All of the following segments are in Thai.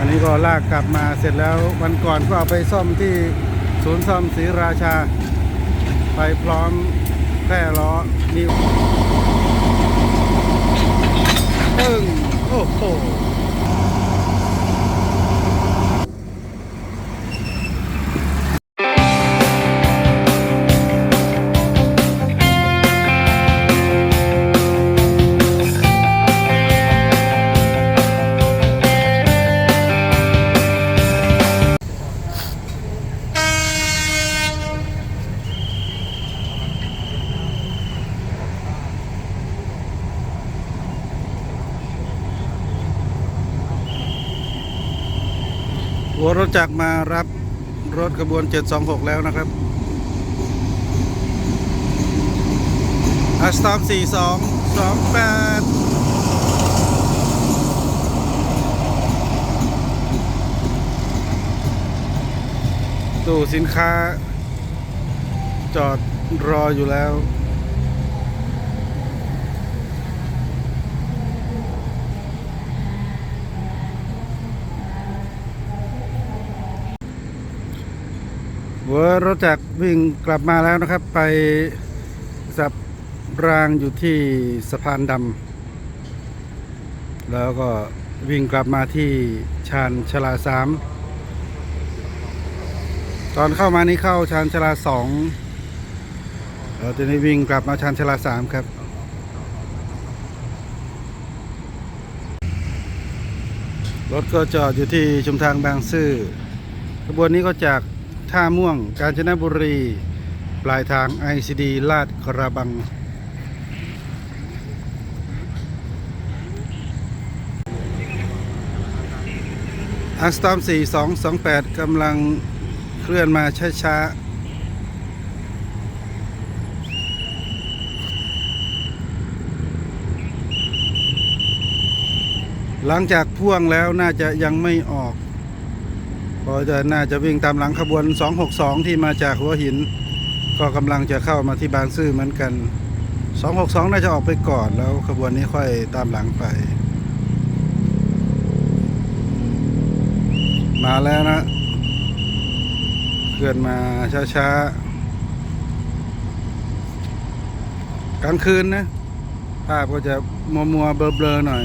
อันนี้ก็ลากกลับมาเสร็จแล้ววันก่อนก็เอาไปซ่อมที่ศูนย์ซ่อมศรีราชา ไปพร้อมแพร่ล้อนิ้วปึ้งโอ้โห รถจักรมารับรถขบวน 726 แล้วนะครับอัสตอม42 28ตู้สินค้า จอดรออยู่แล้ว หัวรถจักรวิ่งกลับมาแล้วนะครับ ไปสับรางอยู่ที่สะพานดำแล้วก็วิ่งกลับมาที่ชานชลาสามตอนเข้ามานี้เข้าชานชลาสองแล้วทีนี้วิ่งกลับมาชานชลาสามครับรถก็จอดอยู่ที่ชุมทางบางซื่อขบวนนี้ก็จาก ท่าม่วง กาญจนบุรี ปลายทาง ICD ลาดกระบัง อัสตอม4228กำลังเคลื่อนมาช้าๆหลังจากพ่วงแล้วน่าจะยังไม่ออก เพอจะน่าจะวิ่งตามหลังขบวน 262 ที่มาจากหัวหิน ก็กำลังจะเข้ามาที่บางซื่อเหมือนกัน 262 น่าจะออกไปก่อนแล้วขบวนนี้ค่อยตามหลังไป มาแล้วนะเคลื่อนมาช้าๆ กลางคืนนะภาพก็จะมัวมัวๆเบลอๆหน่อย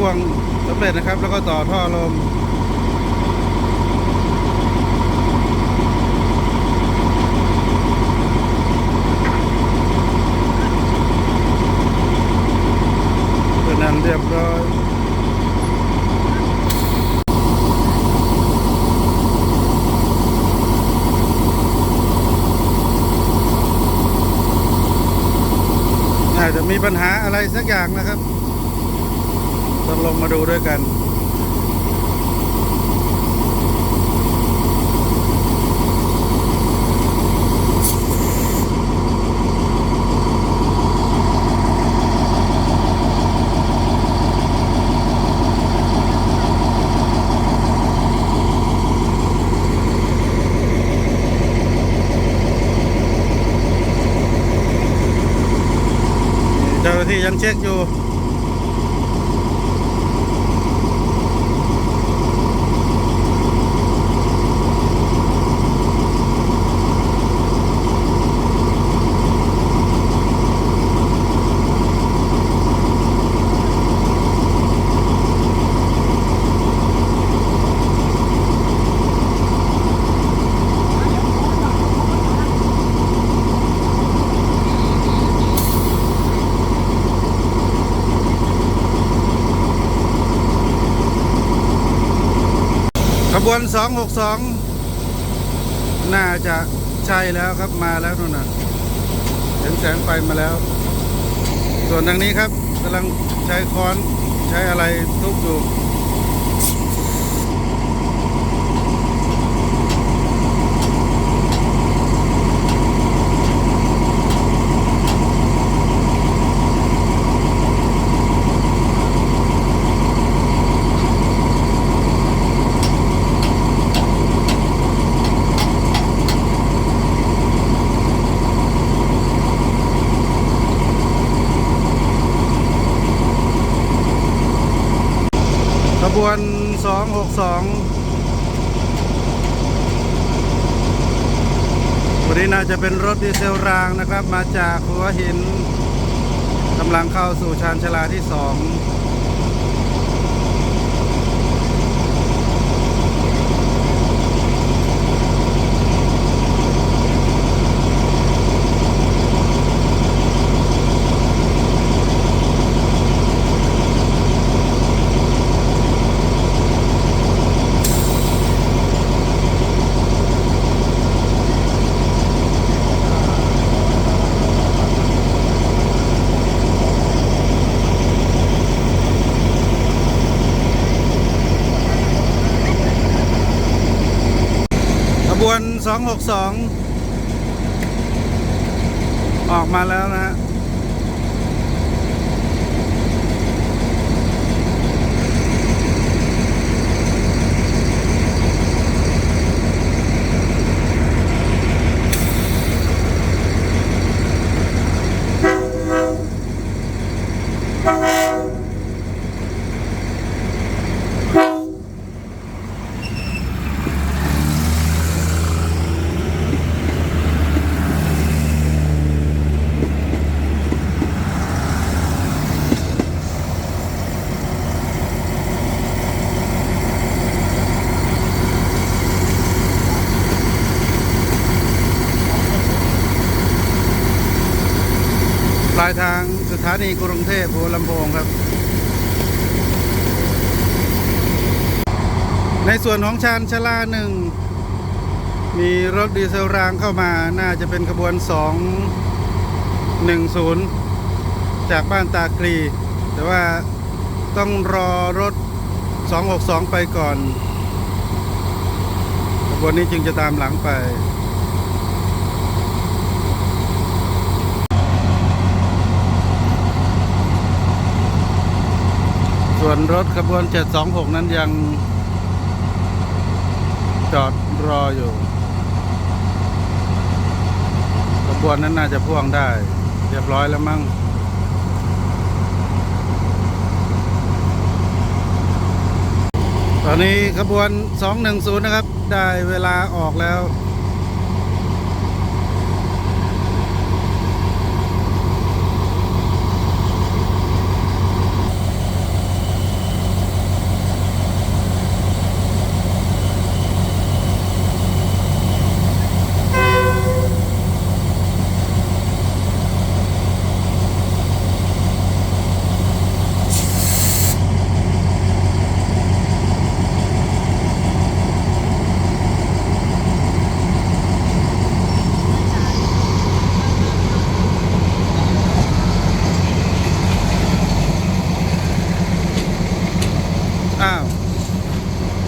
พ่วงสำเร็จนะครับ แล้วก็ต่อท่อลมเป็นอันเรียบร้อยอาจะมีปัญหาอะไรสักอย่างนะครับ ลงมาดูด้วยกัน เเช็คอยู่ องหกสองน่าจะใช่แล้วครับมาแล้วนู่นน่ะเห็นแสงไฟมาแล้ว ส่วนทางนี้ครับกำลังใช้ค้อนใช้อะไรทุบอยู่ ขบวน หกสองวันนี้น่าจะเป็นรถดีเซลรางนะครับ มาจากหัวหินกำลังเข้าสู่ชานชาลาที่สอง 262 ออกมาแล้วนะฮะ ลายทางสถานีกรุงเทพหัวลำโพงครับ ในส่วนของชานชลาหนึ่งมีรถดีเซลรางเข้ามาน่าจะเป็นขบวน 210 จากบ้านตากรี แต่ว่าต้องรอรถ 262 ไปก่อนขบวนนี้จึงจะตามหลังไป ส่วนรถขบวน 726 นั้นยังจอดรออยู่ขบวนนั้นน่าจะพ่วงได้ เรียบร้อยแล้วมั้งตอนนี้ขบวน 210 นะครับ ได้เวลาออกแล้ว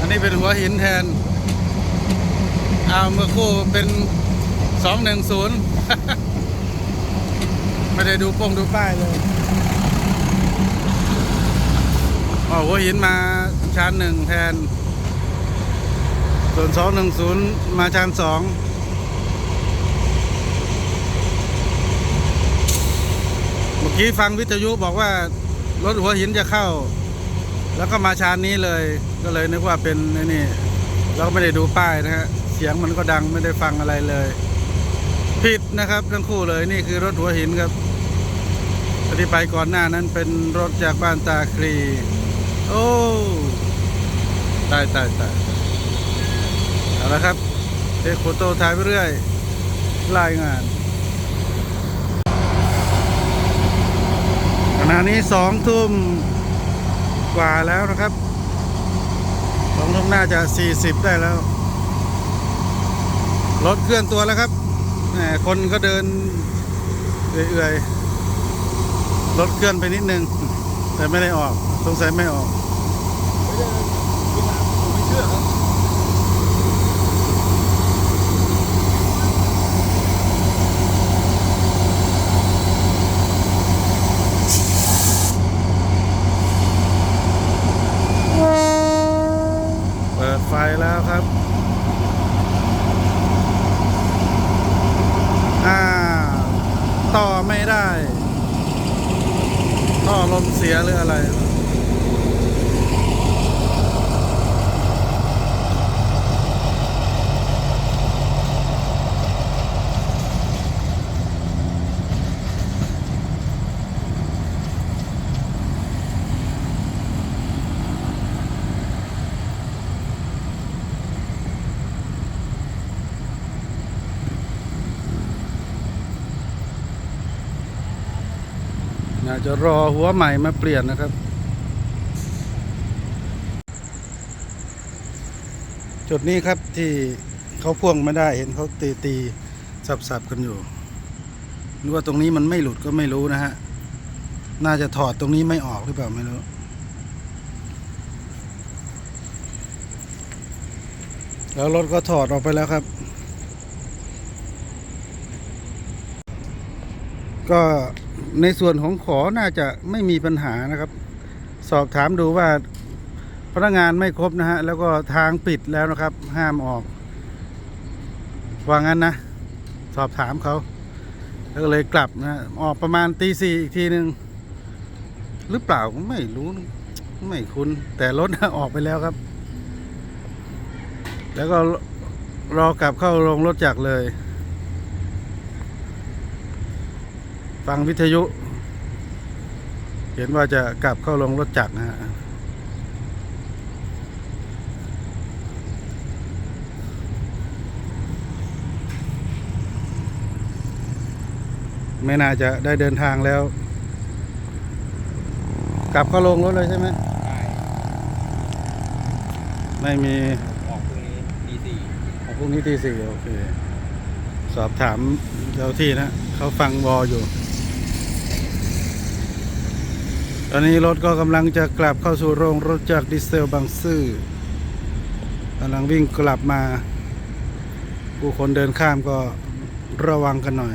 อันนี้เป็น หัวหินแทนอ้าวเมื่อคู่เป็นสองหนึ่งศูนย์ไม่ได้ดูโป้งดูป้ายเลยอ๋อหัวหินมาชานหนึ่งแทน ส่วนสองหนึ่งศูนย์มาชานสองเมื่อกี้ฟังวิทยุบอกว่ารถหัวหินจะเข้า แล้วก็มาชานนี้เลยก็เลยนึกว่าเป็นไอ้นี่เราก็ไม่ได้ดูป้ายนะฮะเสียงมันก็ดังไม่ได้ฟังอะไรเลย ผิดนะครับทั้งคู่เลยนี่คือรถหัวหินครับที่ไปก่อนหน้านั้นเป็นรถจากบ้านตาคลีโอ้ตายตายตายเอาละครับเทคโฟโต้ถ่ายไปเรื่อยรายงานขณะนี้สองทุ่ม กว่าแล้วนะครับสองทุ่งน่าจะ 40 ได้แล้ว รถเคลื่อนตัวแล้วครับแหมคนก็เดินเอื่อยๆ รถเคลื่อนไปนิดนึง แต่ไม่ได้ออก สงสัยไม่ออก ไม่เชื่อครับ เปิดไฟแล้วครับ อ่า ต่อไม่ได้ ท่อลมเสียหรืออะไร จะรอหัวใหม่มาเปลี่ยนนะครับ จุดนี้ครับที่เขาพ่วงไม่ได้เห็นเขาตีตีสับสับกันอยู่หรือว่าตรงนี้มันไม่หลุดก็ไม่รู้นะฮะ น่าจะถอดตรงนี้ไม่ออกหรือเปล่าไม่รู้ แล้วรถก็ถอดออกไปแล้วครับ ก็ ในส่วนของขอน่าจะไม่มีปัญหานะครับ สอบถามดูว่าพนักงานไม่ครบนะฮะ แล้วก็ทางปิดแล้วนะครับ ห้ามออก ว่างั้นนะ สอบถามเขา แล้วก็เลยกลับนะฮะออกประมาณตีสี่อีกทีหนึ่งหรือเปล่าไม่รู้ ไม่คุ้น แต่รถออกไปแล้วครับ แล้วก็รอกลับเข้าโรงรถจักรเลย ฟังวิทยุ เห็นว่าจะกลับเข้าลงรถจักรนะฮะไม่น่าจะได้เดินทางแล้ว กลับเข้าลงรถเลยใช่ไหมใช่ไม่มีออกพรุ่งนี้ตีสี่พรุ่งนี้ที่สี่โอเค สอบถามเจ้าที่นะ เขาฟังวออยู่ ตอนนี้รถก็กำลังจะกลับเข้าสู่โรงรถจากดีเซลบางซื่อกำลังวิ่งกลับมา ผู้คนเดินข้ามก็ระวังกันหน่อย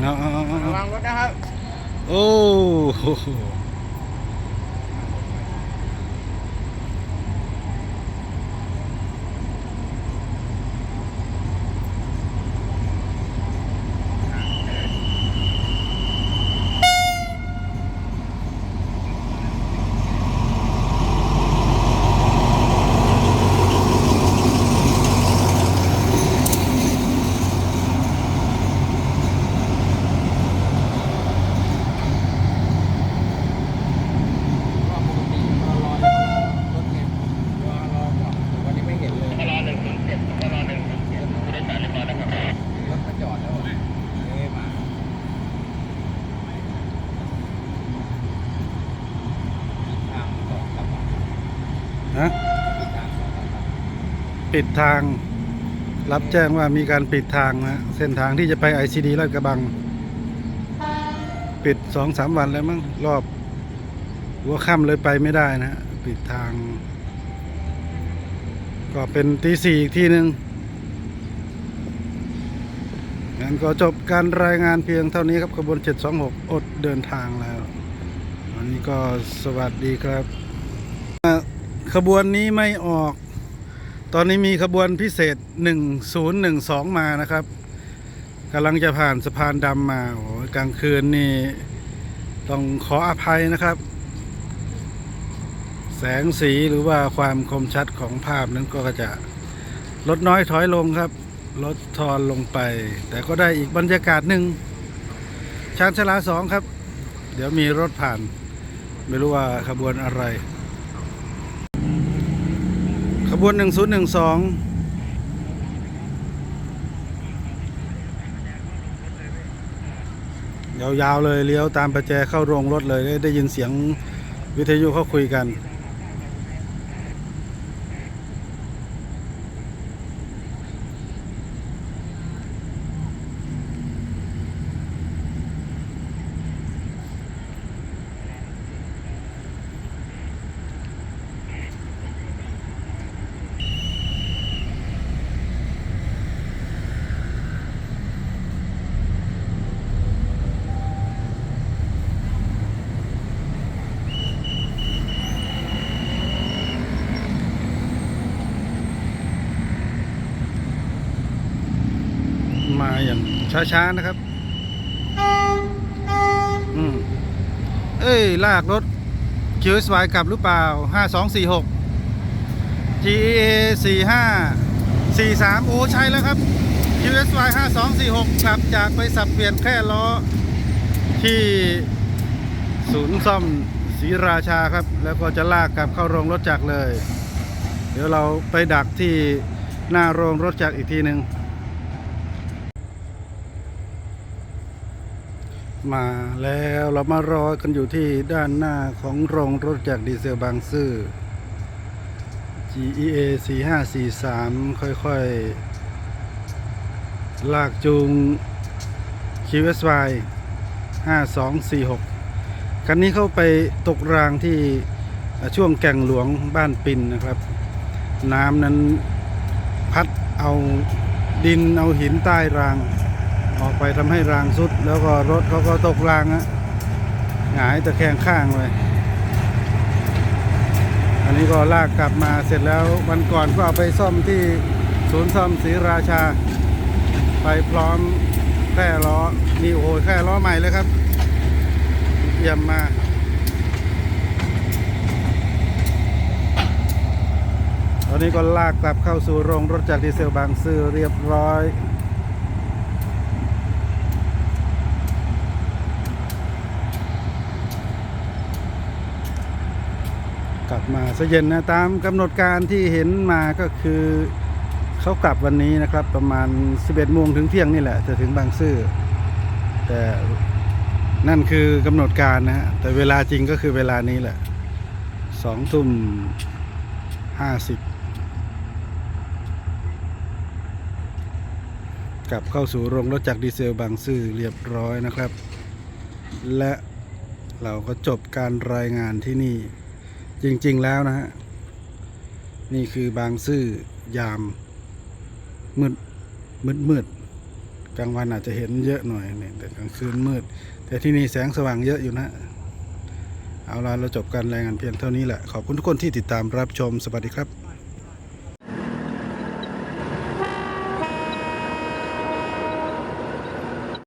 เอาเอาเอาเอา ระวังรถนะครับ โอ้โหฮะ ปิดทาง รับแจ้งว่ามีการปิดทางนะเส้นทางที่จะไปไอซีดีลาดกระบัง ปิดสองสามวันแล้วมั้งรอบหัวค่ำเลยไปไม่ได้นะปิดทาง ก็เป็นตีสี่อีกทีหนึ่งงั้นก็จบการรายงานเพียงเท่านี้ครับขบวน 726 อดเดินทางแล้ววันนี้ก็สวัสดีครับขบวนนี้ไม่ออก ตอนนี้มีขบวนพิเศษ 1012 มานะครับกำลังจะผ่านสะพานดำมาโอ้กลางคืนนี่ต้องขออภัยนะครับ แสงสีหรือว่าความคมชัดของภาพนั้นก็จะลดน้อยถอยลงครับ ลดทอนลงไป แต่ก็ได้อีกบรรยากาศหนึ่งชานชลาสองครับ เดี๋ยวมีรถผ่าน ไม่รู้ว่าขบวนอะไร บวน 1012ยาวๆเลยเลี้ยวตามประแจเข้าโรงรถเลยได้ได้ยินเสียงวิทยุเขาคุยกัน ช้าๆนะครับ อืม เอ้ย ลากรถ QSY กลับหรือเปล่า5246 GA 45 43โอ้ใช่แล้วครับ QSY 5246ขับจากไปสับเปลี่ยนแค่ล้อ ที่ศูนย์ซ่อมศรีราชาครับ แล้วก็จะลากกลับเข้าโรงรถจักรเลย เดี๋ยวเราไปดักที่หน้าโรงรถจักรอีกทีหนึ่ง มาแล้วเรามารอกันอยู่ที่ด้านหน้าของโรงรถจากดีเซลบางซื่อ GEA 4543 ค่อยๆ ลากจูง QSY 5246 คันนี้เข้าไปตกรางที่ช่วงแก่งหลวงบ้านปินนะครับ น้ำนั้นพัดเอาดินเอาหินใต้ราง ออกไปทำให้รางสุด แล้วก็รถเขาก็ตกรางอะหงายตะแคงข้างเลยอันนี้ก็ลากกลับมาเสร็จแล้ววันก่อนก็เอาไปซ่อมที่ศูนย์ซ่อมศรีราชา ไปพร้อมแค่ล้อนี่โอ้โหแค่ล้อใหม่เลยครับเยี่ยมมาตอนนี้ก็ลากกลับเข้าสู่โรงรถจากดีเซลบางซื่อเรียบร้อย กลับ มาซะเย็นนะตามกำหนดการที่เห็นมาก็คือเขากลับวันนี้นะครับ ประมาณ 11โมงถึงเที่ยงนี่แหละ จะถึงบางซื่อแต่นั่นคือกำหนดการนะฮะแต่เวลาจริงก็คือเวลานี้แหละสองทุ่มห้าสิบกลับเข้าสู่โรงรถจักรดีเซลบางซื่อเรียบร้อยนะครับ และเราก็จบการรายงานที่นี่ จริง ๆ แล้วนะฮะ นี่คือบางซื่อยาม มืดมืดมืดกลางวันอาจจะเห็นเยอะหน่อยเนี่ยแต่กลางคืนมืด แต่ที่นี่แสงสว่างเยอะอยู่นะ เอาละเราจบการรายงานเพียงเท่านี้แหละ ขอบคุณทุกคนที่ติดตามรับชมสวัสดีครับ